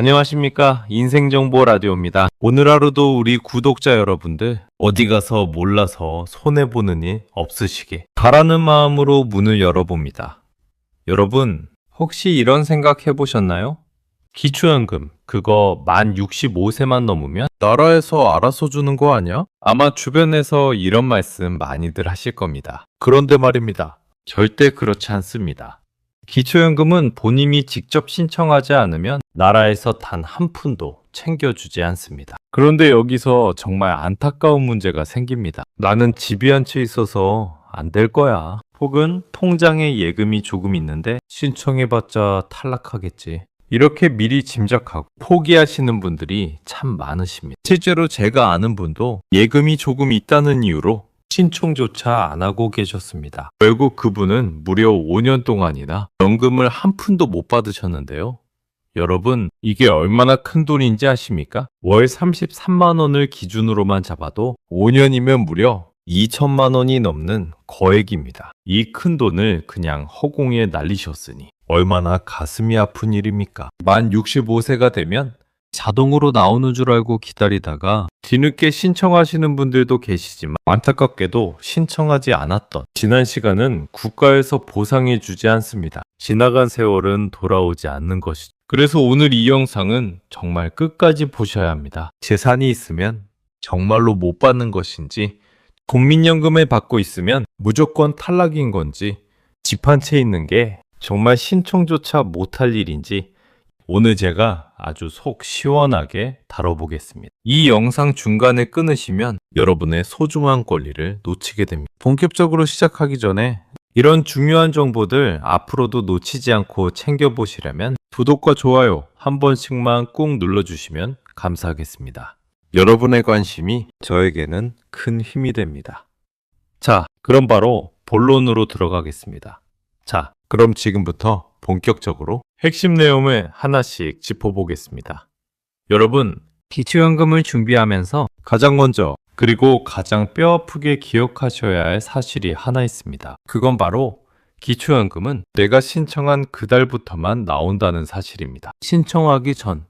안녕하십니까. 인생정보 라디오입니다. 오늘 하루도 우리 구독자 여러분들 어디 가서 몰라서 손해보는 일 없으시게 바라는 마음으로 문을 열어봅니다. 여러분, 혹시 이런 생각 해보셨나요? 기초연금, 그거 만 65세만 넘으면 나라에서 알아서 주는 거 아니야? 아마 주변에서 이런 말씀 많이들 하실 겁니다. 그런데 말입니다. 절대 그렇지 않습니다. 기초연금은 본인이 직접 신청하지 않으면 나라에서 단 한 푼도 챙겨주지 않습니다. 그런데 여기서 정말 안타까운 문제가 생깁니다. 나는 집이 한 채 있어서 안 될 거야. 혹은 통장에 예금이 조금 있는데 신청해봤자 탈락하겠지. 이렇게 미리 짐작하고 포기하시는 분들이 참 많으십니다. 실제로 제가 아는 분도 예금이 조금 있다는 이유로 신청조차 안 하고 계셨습니다. 결국 그분은 무려 5년 동안이나 연금을 한 푼도 못 받으셨는데요. 여러분, 이게 얼마나 큰 돈인지 아십니까? 월 33만 원을 기준으로만 잡아도 5년이면 무려 2천만 원이 넘는 거액입니다. 이 큰 돈을 그냥 허공에 날리셨으니 얼마나 가슴이 아픈 일입니까? 만 65세가 되면 자동으로 나오는 줄 알고 기다리다가 뒤늦게 신청하시는 분들도 계시지만 안타깝게도 신청하지 않았던 지난 시간은 국가에서 보상해 주지 않습니다. 지나간 세월은 돌아오지 않는 것이죠. 그래서 오늘 이 영상은 정말 끝까지 보셔야 합니다. 재산이 있으면 정말로 못 받는 것인지 국민연금을 받고 있으면 무조건 탈락인 건지 집 한 채 있는 게 정말 신청조차 못할 일인지 오늘 제가 아주 속 시원하게 다뤄보겠습니다. 이 영상 중간에 끊으시면 여러분의 소중한 권리를 놓치게 됩니다. 본격적으로 시작하기 전에 이런 중요한 정보들 앞으로도 놓치지 않고 챙겨보시려면 구독과 좋아요 한 번씩만 꾹 눌러주시면 감사하겠습니다. 여러분의 관심이 저에게는 큰 힘이 됩니다. 자, 그럼 바로 본론으로 들어가겠습니다. 자, 그럼 지금부터 본격적으로 핵심 내용을 하나씩 짚어보겠습니다. 여러분, 기초연금을 준비하면서 가장 먼저 그리고 가장 뼈아프게 기억하셔야 할 사실이 하나 있습니다. 그건 바로 기초연금은 내가 신청한 그달부터만 나온다는 사실입니다. 신청하기 전,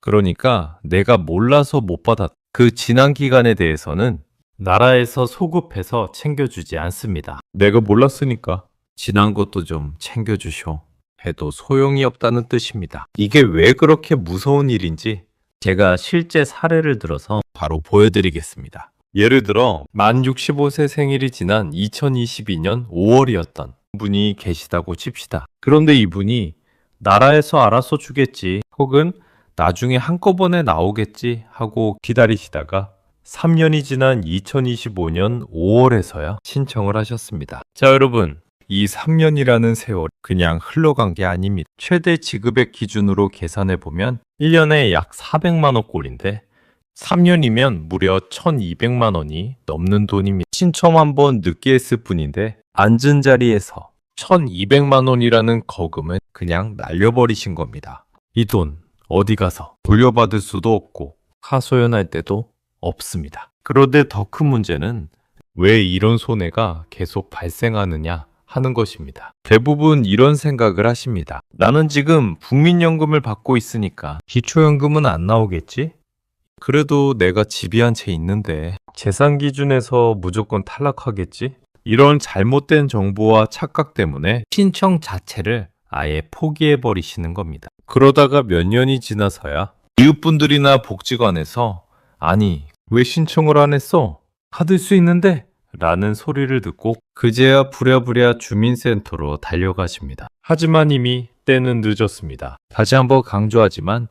그러니까 내가 몰라서 못 받았 그 지난 기간에 대해서는 나라에서 소급해서 챙겨주지 않습니다. 내가 몰랐으니까 지난 것도 좀 챙겨주쇼. 해도 소용이 없다는 뜻입니다. 이게 왜 그렇게 무서운 일인지 제가 실제 사례를 들어서 바로 보여드리겠습니다. 예를 들어 만 65세 생일이 지난 2022년 5월이었던 분이 계시다고 칩시다. 그런데 이분이 나라에서 알아서 주겠지 혹은 나중에 한꺼번에 나오겠지 하고 기다리시다가 3년이 지난 2025년 5월에서야 신청을 하셨습니다. 자, 여러분. 이 3년이라는 세월 그냥 흘러간 게 아닙니다. 최대 지급액 기준으로 계산해 보면 1년에 약 400만 원 꼴인데 3년이면 무려 1200만 원이 넘는 돈입니다. 신청 한번 늦게 했을 뿐인데 앉은 자리에서 1200만 원이라는 거금을 그냥 날려버리신 겁니다. 이 돈 어디 가서 돌려받을 수도 없고 하소연할 때도 없습니다. 그런데 더 큰 문제는 왜 이런 손해가 계속 발생하느냐 하는 것입니다. 대부분 이런 생각을 하십니다. 나는 지금 국민연금을 받고 있으니까 기초연금은 안 나오겠지? 그래도 내가 집이 한 채 있는데 재산 기준에서 무조건 탈락하겠지? 이런 잘못된 정보와 착각 때문에 신청 자체를 아예 포기해 버리시는 겁니다. 그러다가 몇 년이 지나서야 이웃분들이나 복지관에서 아니 왜 신청을 안 했어? 받을 수 있는데 라는 소리를 듣고 그제야 부랴부랴 주민센터로 달려가십니다. 하지만 이미 때는 늦었습니다. 다시 한번 강조하지만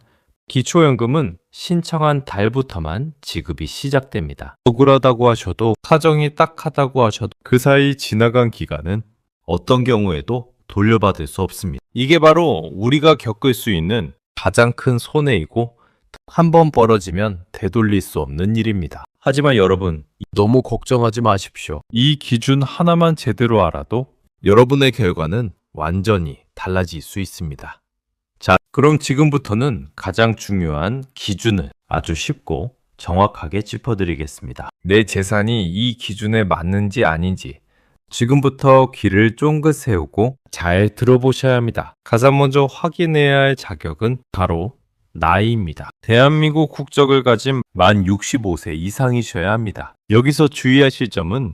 기초연금은 신청한 달부터만 지급이 시작됩니다. 억울하다고 하셔도 사정이 딱하다고 하셔도 그 사이 지나간 기간은 어떤 경우에도 돌려받을 수 없습니다. 이게 바로 우리가 겪을 수 있는 가장 큰 손해이고 한 번 벌어지면 되돌릴 수 없는 일입니다. 하지만 여러분, 너무 걱정하지 마십시오. 이 기준 하나만 제대로 알아도 여러분의 결과는 완전히 달라질 수 있습니다. 자, 그럼 지금부터는 가장 중요한 기준을 아주 쉽고 정확하게 짚어드리겠습니다. 내 재산이 이 기준에 맞는지 아닌지 지금부터 귀를 쫑긋 세우고 잘 들어보셔야 합니다. 가장 먼저 확인해야 할 자격은 바로 나이입니다. 대한민국 국적을 가진 만 65세 이상이셔야 합니다. 여기서 주의하실 점은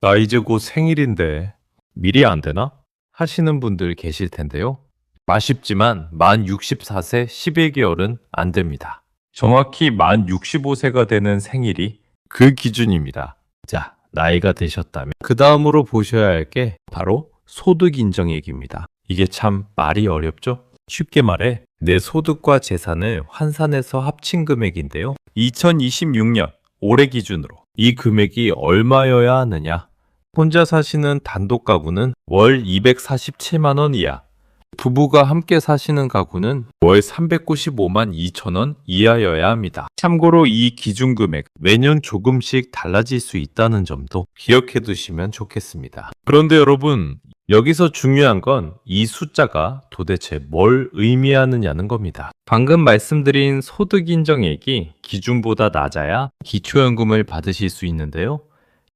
나 이제 곧 생일인데 미리 안 되나? 하시는 분들 계실 텐데요. 아쉽지만 만 64세 11개월은 안 됩니다. 정확히 만 65세가 되는 생일이 그 기준입니다. 자, 나이가 되셨다면 그 다음으로 보셔야 할 게 바로 소득 인정 얘기입니다. 이게 참 말이 어렵죠? 쉽게 말해 내 소득과 재산을 환산해서 합친 금액인데요. 2026년 올해 기준으로 이 금액이 얼마여야 하느냐? 혼자 사시는 단독 가구는 월 247만 원 이하, 부부가 함께 사시는 가구는 월 395만 2천 원 이하여야 합니다. 참고로 이 기준 금액 매년 조금씩 달라질 수 있다는 점도 기억해 두시면 좋겠습니다. 그런데 여러분, 여기서 중요한 건 이 숫자가 도대체 뭘 의미하느냐는 겁니다. 방금 말씀드린 소득 인정액이 기준보다 낮아야 기초연금을 받으실 수 있는데요.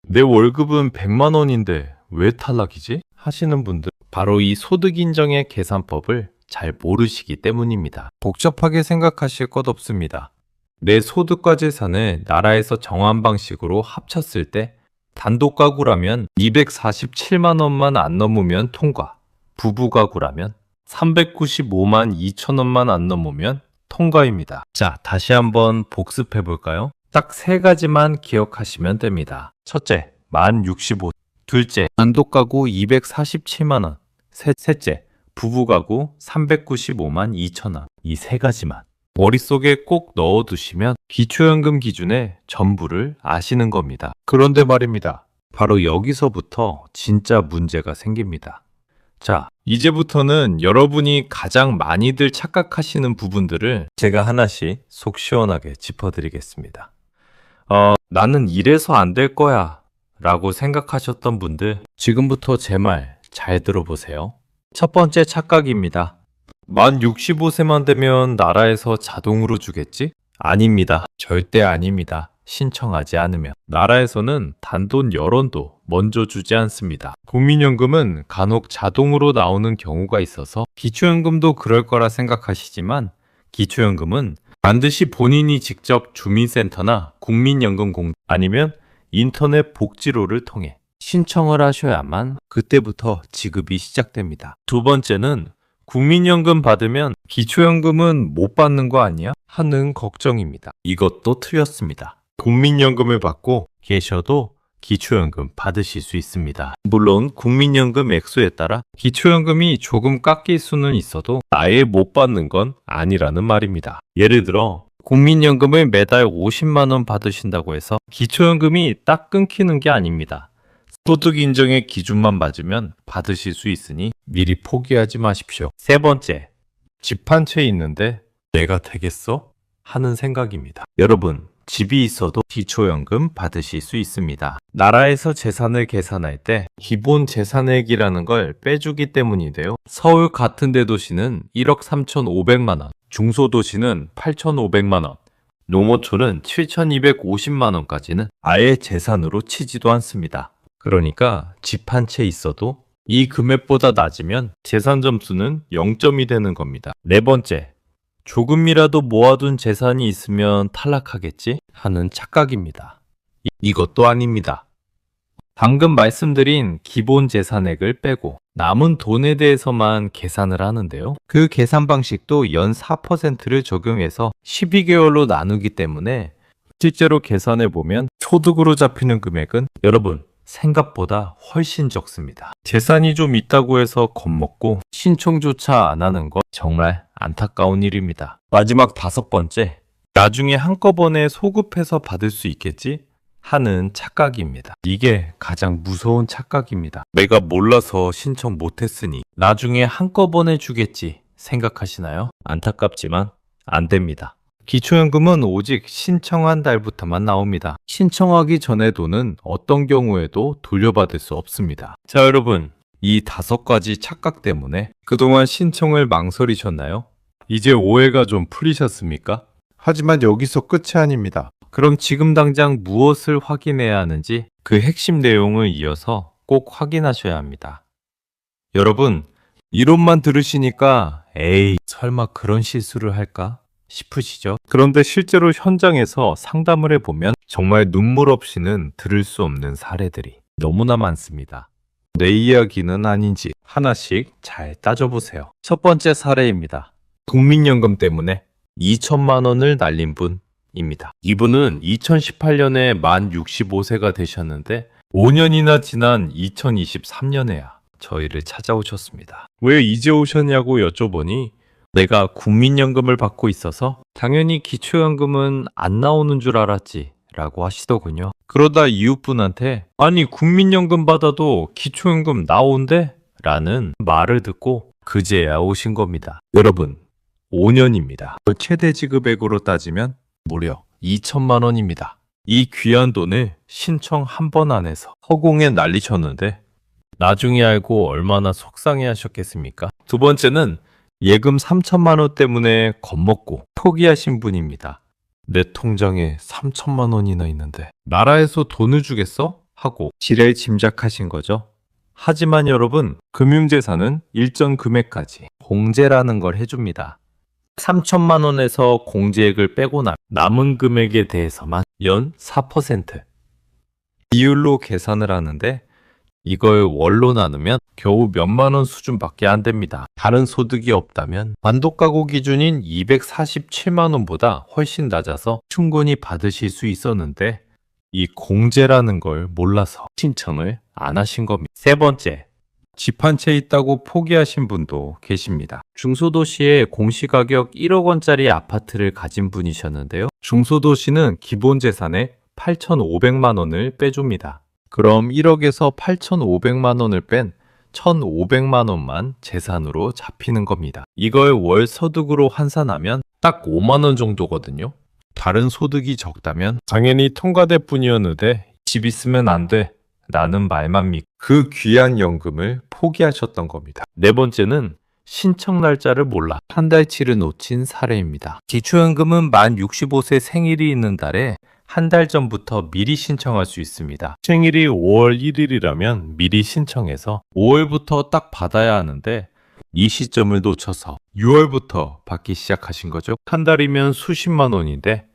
내 월급은 100만 원인데 왜 탈락이지? 하시는 분들 바로 이 소득 인정의 계산법을 잘 모르시기 때문입니다. 복잡하게 생각하실 것 없습니다. 내 소득과 재산을 나라에서 정한 방식으로 합쳤을 때 단독 가구라면 247만 원만 안 넘으면 통과. 부부 가구라면 395만 2천 원만 안 넘으면 통과입니다. 자, 다시 한번 복습해 볼까요? 딱 세 가지만 기억하시면 됩니다. 첫째, 만 65. 둘째, 단독 가구 247만 원. 셋, 셋째, 부부 가구 395만 2천 원. 이 세 가지만. 머릿속에 꼭 넣어두시면 기초연금 기준의 전부를 아시는 겁니다. 그런데 말입니다. 바로 여기서부터 진짜 문제가 생깁니다. 자, 이제부터는 여러분이 가장 많이들 착각하시는 부분들을 제가 하나씩 속 시원하게 짚어드리겠습니다. 어, 나는 이래서 안 될 거야. 라고 생각하셨던 분들, 지금부터 제 말 잘 들어보세요. 첫 번째 착각입니다. 만 65세만 되면 나라에서 자동으로 주겠지? 아닙니다. 절대 아닙니다. 신청하지 않으면. 나라에서는 단돈 여론도 먼저 주지 않습니다. 국민연금은 간혹 자동으로 나오는 경우가 있어서 기초연금도 그럴 거라 생각하시지만 기초연금은 반드시 본인이 직접 주민센터나 국민연금 공 아니면 인터넷 복지로를 통해 신청을 하셔야만 그때부터 지급이 시작됩니다. 두 번째는 국민연금 받으면 기초연금은 못 받는 거 아니야? 하는 걱정입니다. 이것도 틀렸습니다. 국민연금을 받고 계셔도 기초연금 받으실 수 있습니다. 물론 국민연금 액수에 따라 기초연금이 조금 깎일 수는 있어도 아예 못 받는 건 아니라는 말입니다. 예를 들어 국민연금을 매달 50만 원 받으신다고 해서 기초연금이 딱 끊기는 게 아닙니다. 소득 인정의 기준만 맞으면 받으실 수 있으니 미리 포기하지 마십시오. 세 번째, 집 한 채 있는데 내가 되겠어? 하는 생각입니다. 여러분, 집이 있어도 기초연금 받으실 수 있습니다. 나라에서 재산을 계산할 때 기본 재산액이라는 걸 빼주기 때문인데요. 서울 같은 대도시는 1억 3,500만 원, 중소도시는 8,500만 원, 농어촌은 7,250만 원까지는 아예 재산으로 치지도 않습니다. 그러니까 집 한 채 있어도 이 금액보다 낮으면 재산 점수는 0점이 되는 겁니다. 네 번째, 조금이라도 모아둔 재산이 있으면 탈락하겠지? 하는 착각입니다. 이- 이것도 아닙니다. 방금 말씀드린 기본 재산액을 빼고 남은 돈에 대해서만 계산을 하는데요. 그 계산 방식도 연 4%를 적용해서 12개월로 나누기 때문에 실제로 계산해 보면 소득으로 잡히는 금액은 여러분 생각보다 훨씬 적습니다. 재산이 좀 있다고 해서 겁먹고 신청조차 안 하는 건 정말 안타까운 일입니다. 마지막 다섯 번째, 나중에 한꺼번에 소급해서 받을 수 있겠지? 하는 착각입니다. 이게 가장 무서운 착각입니다. 내가 몰라서 신청 못했으니 나중에 한꺼번에 주겠지 생각하시나요? 안타깝지만 안 됩니다. 기초연금은 오직 신청한 달부터만 나옵니다. 신청하기 전의 돈은 어떤 경우에도 돌려받을 수 없습니다. 자, 여러분. 이 다섯 가지 착각 때문에 그동안 신청을 망설이셨나요? 이제 오해가 좀 풀리셨습니까? 하지만 여기서 끝이 아닙니다. 그럼 지금 당장 무엇을 확인해야 하는지 그 핵심 내용을 이어서 꼭 확인하셔야 합니다. 여러분, 이론만 들으시니까 에이, 설마 그런 실수를 할까? 싶으시죠? 그런데 실제로 현장에서 상담을 해보면 정말 눈물 없이는 들을 수 없는 사례들이 너무나 많습니다. 내 이야기는 아닌지 하나씩 잘 따져보세요. 첫 번째 사례입니다. 국민연금 때문에 2천만 원을 날린 분입니다. 이분은 2018년에 만 65세가 되셨는데 5년이나 지난 2023년에야 저희를 찾아오셨습니다. 왜 이제 오셨냐고 여쭤보니 내가 국민연금을 받고 있어서 당연히 기초연금은 안 나오는 줄 알았지 라고 하시더군요. 그러다 이웃분한테 아니 국민연금 받아도 기초연금 나온대? 라는 말을 듣고 그제야 오신 겁니다. 여러분 5년입니다. 최대 지급액으로 따지면 무려 2천만 원입니다. 이 귀한 돈을 신청 한 번 안에서 허공에 날리셨는데 나중에 알고 얼마나 속상해 하셨겠습니까? 두 번째는 예금 3천만 원 때문에 겁먹고 포기하신 분입니다. 내 통장에 3천만 원이나 있는데 나라에서 돈을 주겠어? 하고 지레 짐작하신 거죠. 하지만 여러분, 금융재산은 일정 금액까지 공제라는 걸 해줍니다. 3천만 원에서 공제액을 빼고 나 남은 금액에 대해서만 연4% 비율로 계산을 하는데 이걸 월로 나누면 겨우 몇만 원 수준밖에 안 됩니다. 다른 소득이 없다면 완독가구 기준인 247만 원보다 훨씬 낮아서 충분히 받으실 수 있었는데 이 공제라는 걸 몰라서 신청을 안 하신 겁니다. 세 번째, 집 한 채 있다고 포기하신 분도 계십니다. 중소도시에 공시가격 1억 원짜리 아파트를 가진 분이셨는데요. 중소도시는 기본 재산에 8,500만 원을 빼줍니다. 그럼 1억에서 8,500만 원을 뺀 1,500만 원만 재산으로 잡히는 겁니다. 이걸 월 소득으로 환산하면 딱 5만 원 정도거든요. 다른 소득이 적다면 당연히 통과될 뿐이었는데 집 있으면 안 돼. 라는 말만 믿고 그 귀한 연금을 포기하셨던 겁니다. 네 번째는 신청 날짜를 몰라 한 달치를 놓친 사례입니다. 기초연금은 만 65세 생일이 있는 달에 한 달 전부터 미리 신청할 수 있습니다. 생일이 5월 1일이라면 미리 신청해서 5월부터 딱 받아야 하는데 이 시점을 놓쳐서 6월부터 받기 시작하신 거죠. 한 달이면 수십만 원인데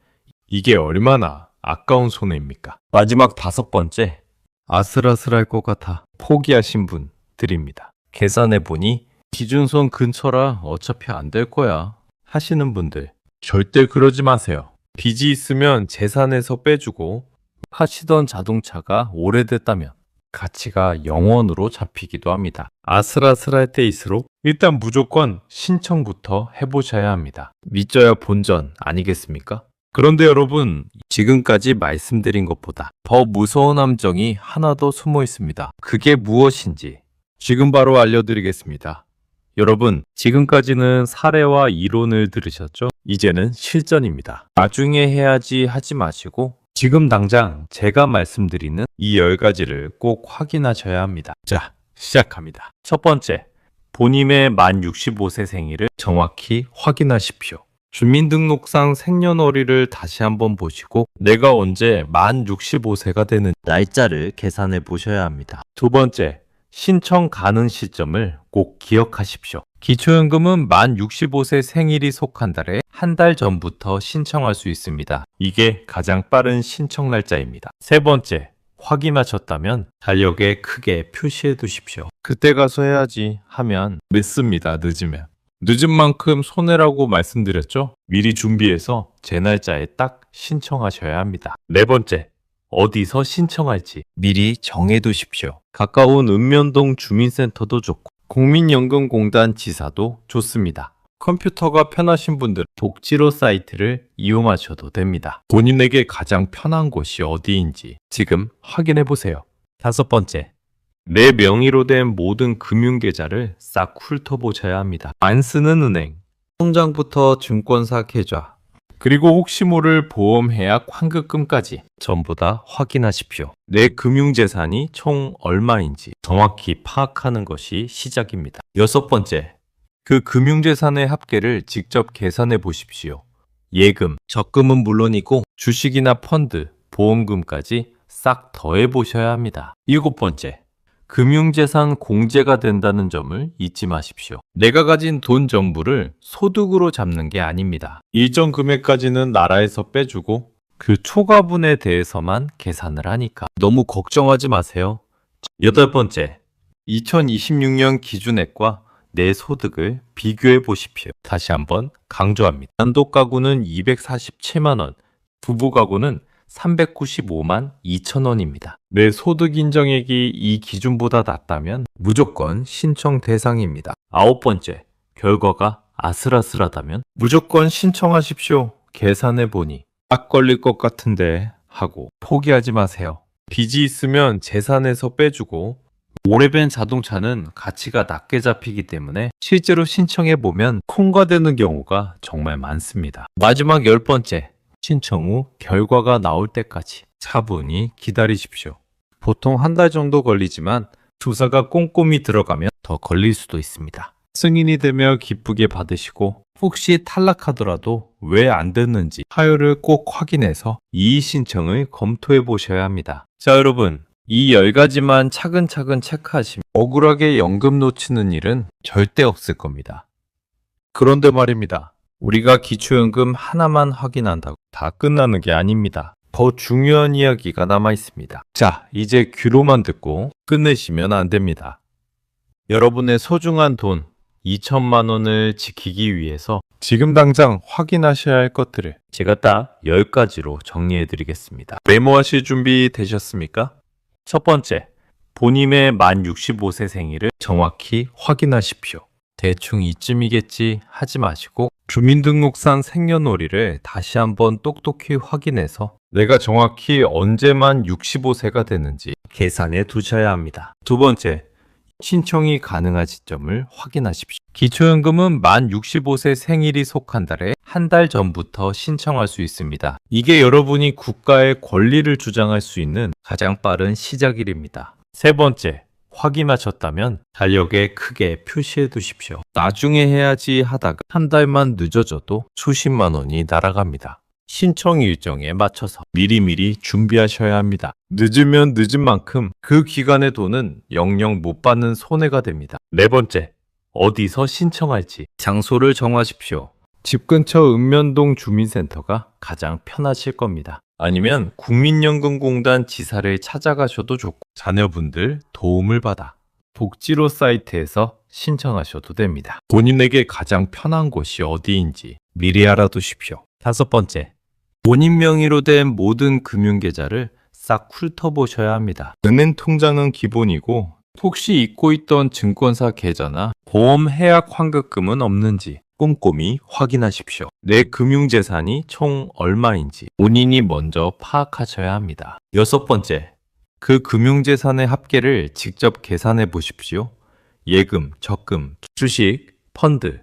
이게 얼마나 아까운 손해입니까? 마지막 다섯 번째. 아슬아슬할 것 같아 포기하신 분들입니다. 계산해 보니 기준선 근처라 어차피 안 될 거야 하시는 분들 절대 그러지 마세요. 빚이 있으면 재산에서 빼주고 하시던 자동차가 오래됐다면 가치가 0원으로 잡히기도 합니다. 아슬아슬할 때일수록 일단 무조건 신청부터 해보셔야 합니다. 믿져야 본전 아니겠습니까? 그런데 여러분, 지금까지 말씀드린 것보다 더 무서운 함정이 하나 더 숨어 있습니다. 그게 무엇인지 지금 바로 알려드리겠습니다. 여러분, 지금까지는 사례와 이론을 들으셨죠? 이제는 실전입니다. 나중에 해야지 하지 마시고 지금 당장 제가 말씀드리는 이 10가지를 꼭 확인하셔야 합니다. 자, 시작합니다. 첫 번째, 본인의 만 65세 생일을 정확히 확인하십시오. 주민등록상 생년월일을 다시 한번 보시고 내가 언제 만 65세가 되는 날짜를 계산해 보셔야 합니다. 두 번째, 신청 가능 시점을 꼭 기억하십시오. 기초연금은 만 65세 생일이 속한 달에 한 달 전부터 신청할 수 있습니다. 이게 가장 빠른 신청 날짜입니다. 세 번째, 확인하셨다면 달력에 크게 표시해 두십시오. 그때 가서 해야지 하면 늦습니다. 늦으면. 늦은 만큼 손해라고 말씀드렸죠? 미리 준비해서 제 날짜에 딱 신청하셔야 합니다. 네 번째, 어디서 신청할지 미리 정해 두십시오. 가까운 읍면동 주민센터도 좋고 국민연금공단 지사도 좋습니다. 컴퓨터가 편하신 분들 독지로 사이트를 이용하셔도 됩니다. 본인에게 가장 편한 곳이 어디인지 지금 확인해 보세요. 다섯 번째, 내 명의로 된 모든 금융계좌를 싹 훑어보셔야 합니다. 안 쓰는 은행, 통장부터 증권사 계좌, 그리고 혹시 모를 보험 해약 환급금까지 전부 다 확인하십시오. 내 금융재산이 총 얼마인지 정확히 파악하는 것이 시작입니다. 여섯 번째, 그 금융재산의 합계를 직접 계산해 보십시오. 예금, 적금은 물론이고 주식이나 펀드, 보험금까지 싹 더해 보셔야 합니다. 일곱 번째, 금융재산 공제가 된다는 점을 잊지 마십시오. 내가 가진 돈 전부를 소득으로 잡는 게 아닙니다. 일정 금액까지는 나라에서 빼주고 그 초과분에 대해서만 계산을 하니까 너무 걱정하지 마세요. 여덟 번째, 2026년 기준액과 내 소득을 비교해 보십시오. 다시 한번 강조합니다. 단독 가구는 247만 원, 부부 가구는 395만 2천 원입니다. 내 소득 인정액이 이 기준보다 낮다면 무조건 신청 대상입니다. 아홉 번째, 결과가 아슬아슬하다면 무조건 신청하십시오. 계산해 보니 딱 걸릴 것 같은데 하고 포기하지 마세요. 빚이 있으면 재산에서 빼주고 오래된 자동차는 가치가 낮게 잡히기 때문에 실제로 신청해 보면 통과되는 경우가 정말 많습니다. 마지막 열 번째, 신청 후 결과가 나올 때까지 차분히 기다리십시오. 보통 한 달 정도 걸리지만 조사가 꼼꼼히 들어가면 더 걸릴 수도 있습니다. 승인이 되며 기쁘게 받으시고 혹시 탈락하더라도 왜 안 됐는지 사유를 꼭 확인해서 이의 신청을 검토해 보셔야 합니다. 자, 여러분. 이 10가지만 차근차근 체크하시면 억울하게 연금 놓치는 일은 절대 없을 겁니다. 그런데 말입니다. 우리가 기초연금 하나만 확인한다고 다 끝나는 게 아닙니다. 더 중요한 이야기가 남아 있습니다. 자, 이제 귀로만 듣고 끝내시면 안 됩니다. 여러분의 소중한 돈 2천만 원을 지키기 위해서 지금 당장 확인하셔야 할 것들을 제가 딱 10가지로 정리해 드리겠습니다. 메모하실 준비 되셨습니까? 첫 번째, 본인의 만 65세 생일을 정확히 확인하십시오. 대충 이쯤이겠지 하지 마시고 주민등록상 생년월일을 다시 한번 똑똑히 확인해서 내가 정확히 언제 만 65세가 되는지 계산해 두셔야 합니다. 두 번째, 신청이 가능한 시점을 확인하십시오. 기초연금은 만 65세 생일이 속한 달에 한 달 전부터 신청할 수 있습니다. 이게 여러분이 국가의 권리를 주장할 수 있는 가장 빠른 시작일입니다. 세 번째, 확인하셨다면 달력에 크게 표시해 두십시오. 나중에 해야지 하다가 한 달만 늦어져도 수십만 원이 날아갑니다. 신청 일정에 맞춰서 미리미리 준비하셔야 합니다. 늦으면 늦은 만큼 그 기간의 돈은 영영 못 받는 손해가 됩니다. 네 번째, 어디서 신청할지 장소를 정하십시오. 집 근처 읍면동 주민센터가 가장 편하실 겁니다. 아니면 국민연금공단 지사를 찾아가셔도 좋고 자녀분들 도움을 받아 복지로 사이트에서 신청하셔도 됩니다. 본인에게 가장 편한 곳이 어디인지 미리 알아두십시오. 다섯 번째, 본인 명의로 된 모든 금융계좌를 싹 훑어보셔야 합니다. 은행 통장은 기본이고 혹시 잊고 있던 증권사 계좌나 보험 해약 환급금은 없는지 꼼꼼히 확인하십시오. 내 금융재산이 총 얼마인지 본인이 먼저 파악하셔야 합니다. 여섯 번째, 그 금융재산의 합계를 직접 계산해 보십시오. 예금, 적금, 주식, 펀드,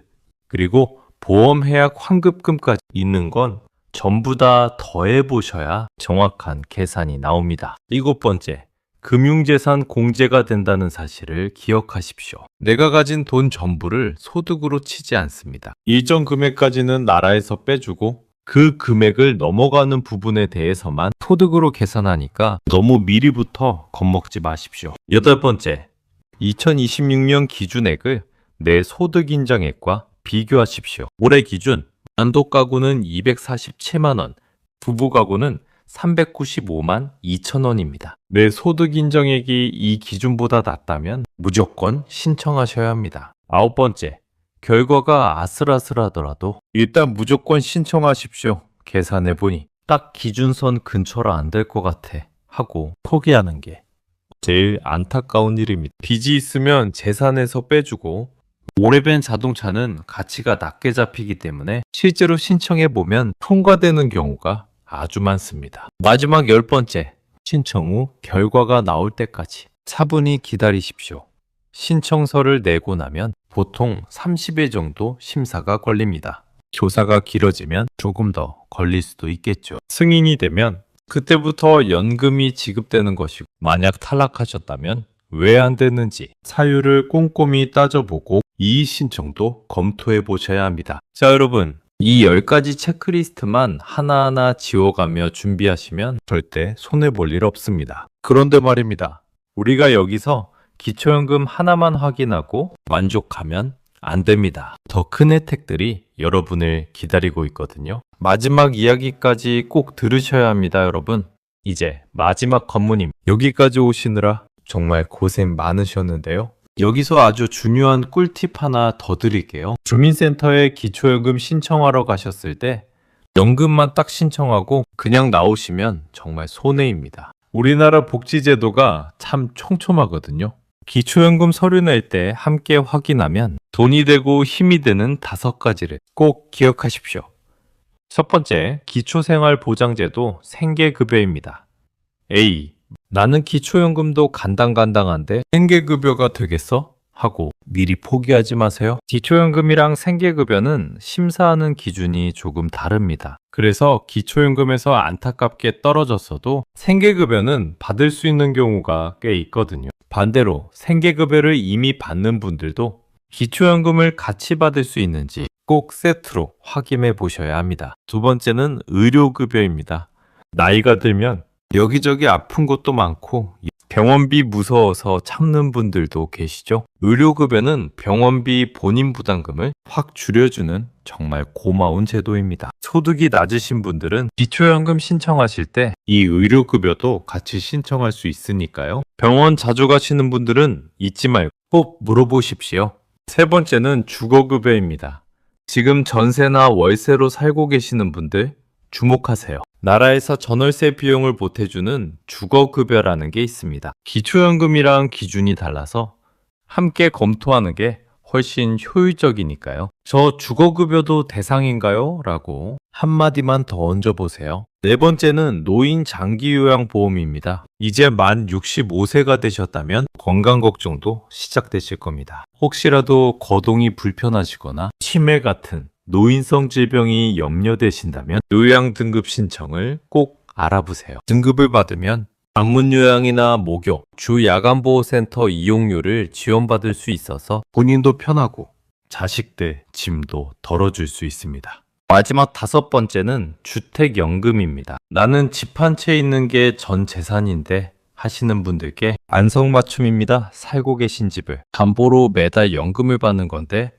그리고 보험 해약 환급금까지 있는 건 전부 다 더해 보셔야 정확한 계산이 나옵니다. 일곱 번째, 금융재산 공제가 된다는 사실을 기억하십시오. 내가 가진 돈 전부를 소득으로 치지 않습니다. 일정 금액까지는 나라에서 빼주고 그 금액을 넘어가는 부분에 대해서만 소득으로 계산하니까 너무 미리부터 겁먹지 마십시오. 여덟 번째, 2026년 기준액을 내 소득 인정액과 비교하십시오. 올해 기준 단독 가구는 247만 원, 부부 가구는 395만 2천 원입니다. 내 소득 인정액이 이 기준보다 낮다면 무조건 신청하셔야 합니다. 아홉 번째, 결과가 아슬아슬하더라도 일단 무조건 신청하십시오. 계산해 보니 딱 기준선 근처라 안 될 것 같아 하고 포기하는 게 제일 안타까운 일입니다. 빚이 있으면 재산에서 빼주고 오래된 자동차는 가치가 낮게 잡히기 때문에 실제로 신청해 보면 통과되는 경우가 아주 많습니다. 마지막 열 번째, 신청 후 결과가 나올 때까지 차분히 기다리십시오. 신청서를 내고 나면 보통 30일 정도 심사가 걸립니다. 조사가 길어지면 조금 더 걸릴 수도 있겠죠. 승인이 되면 그때부터 연금이 지급되는 것이고 만약 탈락하셨다면 왜 안 됐는지 사유를 꼼꼼히 따져보고 이의 신청도 검토해 보셔야 합니다. 자, 여러분. 이 10가지 체크리스트만 하나하나 지워가며 준비하시면 절대 손해볼 일 없습니다. 그런데 말입니다. 우리가 여기서 기초연금 하나만 확인하고 만족하면 안 됩니다. 더 큰 혜택들이 여러분을 기다리고 있거든요. 마지막 이야기까지 꼭 들으셔야 합니다, 여러분. 이제 마지막 관문임. 여기까지 오시느라 정말 고생 많으셨는데요. 여기서 아주 중요한 꿀팁 하나 더 드릴게요. 주민센터에 기초연금 신청하러 가셨을 때 연금만 딱 신청하고 그냥 나오시면 정말 손해입니다. 우리나라 복지제도가 참 촘촘하거든요. 기초연금 서류 낼 때 함께 확인하면 돈이 되고 힘이 되는 다섯 가지를 꼭 기억하십시오. 첫 번째, 기초생활보장제도 생계급여입니다. A. 나는 기초연금도 간당간당한데 생계급여가 되겠어? 하고 미리 포기하지 마세요. 기초연금이랑 생계급여는 심사하는 기준이 조금 다릅니다. 그래서 기초연금에서 안타깝게 떨어졌어도 생계급여는 받을 수 있는 경우가 꽤 있거든요. 반대로 생계급여를 이미 받는 분들도 기초연금을 같이 받을 수 있는지 꼭 세트로 확인해 보셔야 합니다. 두 번째는 의료급여입니다. 나이가 들면 여기저기 아픈 것도 많고 병원비 무서워서 참는 분들도 계시죠? 의료급여는 병원비 본인 부담금을 확 줄여주는 정말 고마운 제도입니다. 소득이 낮으신 분들은 기초연금 신청하실 때 이 의료급여도 같이 신청할 수 있으니까요. 병원 자주 가시는 분들은 잊지 말고 꼭 물어보십시오. 세 번째는 주거급여입니다. 지금 전세나 월세로 살고 계시는 분들 주목하세요. 나라에서 전월세 비용을 보태주는 주거급여라는 게 있습니다. 기초연금이랑 기준이 달라서 함께 검토하는 게 훨씬 효율적이니까요. 저 주거급여도 대상인가요? 라고 한마디만 더 얹어보세요. 네 번째는 노인 장기요양보험입니다. 이제 만 65세가 되셨다면 건강 걱정도 시작되실 겁니다. 혹시라도 거동이 불편하시거나 치매 같은 노인성 질병이 염려되신다면 요양 등급 신청을 꼭 알아보세요. 등급을 받으면 방문 요양이나 목욕, 주 야간보호센터 이용료를 지원받을 수 있어서 본인도 편하고 자식들 짐도 덜어줄 수 있습니다. 마지막 다섯 번째는 주택연금입니다. 나는 집 한 채 있는 게 전 재산인데 하시는 분들께 안성맞춤입니다. 살고 계신 집을 담보로 매달 연금을 받는 건데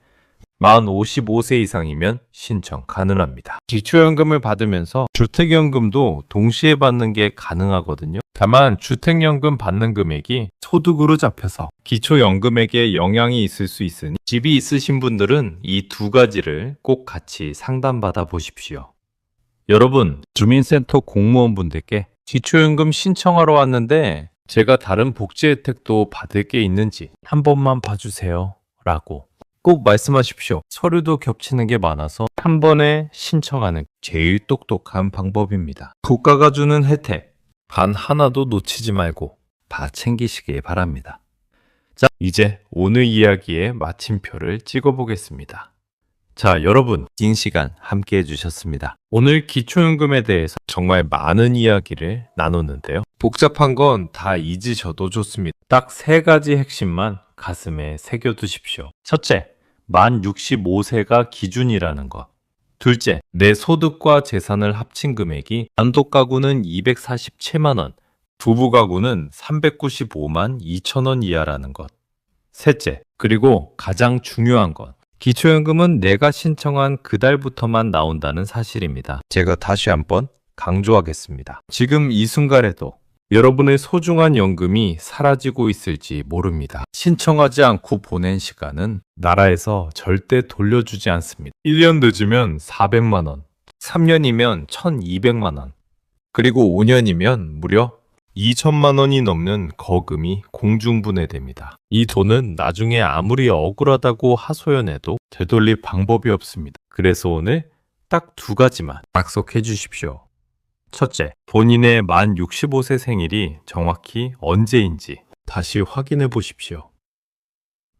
만 55세 이상이면 신청 가능합니다. 기초연금을 받으면서 주택연금도 동시에 받는 게 가능하거든요. 다만 주택연금 받는 금액이 소득으로 잡혀서 기초연금액에 영향이 있을 수 있으니 집이 있으신 분들은 이 두 가지를 꼭 같이 상담받아 보십시오. 여러분, 주민센터 공무원분들께 기초연금 신청하러 왔는데 제가 다른 복지 혜택도 받을 게 있는지 한 번만 봐주세요. 라고 꼭 말씀하십시오. 서류도 겹치는 게 많아서 한 번에 신청하는 제일 똑똑한 방법입니다. 국가가 주는 혜택, 반 하나도 놓치지 말고 다 챙기시길 바랍니다. 자, 이제 오늘 이야기의 마침표를 찍어보겠습니다. 자, 여러분, 긴 시간 함께 해주셨습니다. 오늘 기초연금에 대해서 정말 많은 이야기를 나눴는데요. 복잡한 건 다 잊으셔도 좋습니다. 딱 세 가지 핵심만 가슴에 새겨두십시오. 첫째, 만 65세가 기준이라는 것. 둘째, 내 소득과 재산을 합친 금액이 단독 가구는 247만 원, 부부 가구는 395만 2천 원 이하라는 것. 셋째, 그리고 가장 중요한 건 기초연금은 내가 신청한 그달부터만 나온다는 사실입니다. 제가 다시 한번 강조하겠습니다. 지금 이 순간에도 여러분의 소중한 연금이 사라지고 있을지 모릅니다. 신청하지 않고 보낸 시간은 나라에서 절대 돌려주지 않습니다. 1년 늦으면 400만 원, 3년이면 1200만 원, 그리고 5년이면 무려 2천만 원이 넘는 거금이 공중분해됩니다. 이 돈은 나중에 아무리 억울하다고 하소연해도 되돌릴 방법이 없습니다. 그래서 오늘 딱 두 가지만 약속해 주십시오. 첫째, 본인의 만 65세 생일이 정확히 언제인지 다시 확인해 보십시오.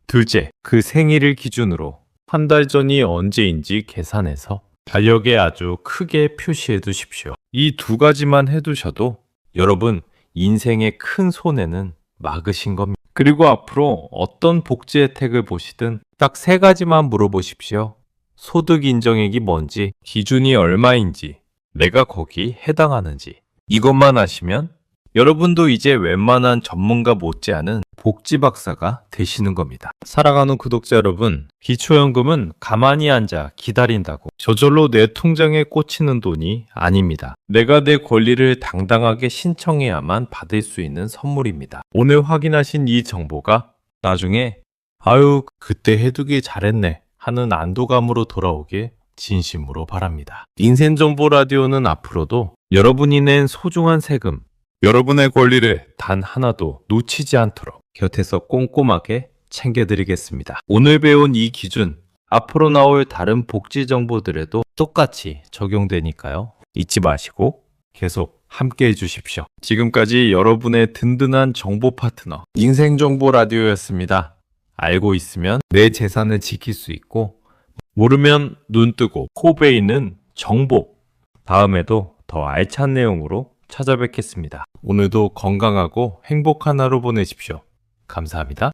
둘째, 그 생일을 기준으로 한 달 전이 언제인지 계산해서 달력에 아주 크게 표시해 두십시오. 이 두 가지만 해 두셔도 여러분 인생의 큰 손해는 막으신 겁니다. 그리고 앞으로 어떤 복지 혜택을 보시든 딱 세 가지만 물어보십시오. 소득 인정액이 뭔지, 기준이 얼마인지, 내가 거기 해당하는지 이것만 아시면 여러분도 이제 웬만한 전문가 못지않은 복지 박사가 되시는 겁니다. 사랑하는 구독자 여러분, 기초연금은 가만히 앉아 기다린다고 저절로 내 통장에 꽂히는 돈이 아닙니다. 내가 내 권리를 당당하게 신청해야만 받을 수 있는 선물입니다. 오늘 확인하신 이 정보가 나중에 아유, 그때 해두길 잘했네 하는 안도감으로 돌아오길 진심으로 바랍니다. 인생정보 라디오는 앞으로도 여러분이 낸 소중한 세금, 여러분의 권리를 단 하나도 놓치지 않도록 곁에서 꼼꼼하게 챙겨드리겠습니다. 오늘 배운 이 기준, 앞으로 나올 다른 복지 정보들에도 똑같이 적용되니까요. 잊지 마시고 계속 함께 해주십시오. 지금까지 여러분의 든든한 정보 파트너, 인생정보 라디오였습니다. 알고 있으면 내 재산을 지킬 수 있고, 모르면 눈 뜨고 코 베이는 정보. 다음에도 더 알찬 내용으로 찾아뵙겠습니다. 오늘도 건강하고 행복한 하루 보내십시오. 감사합니다.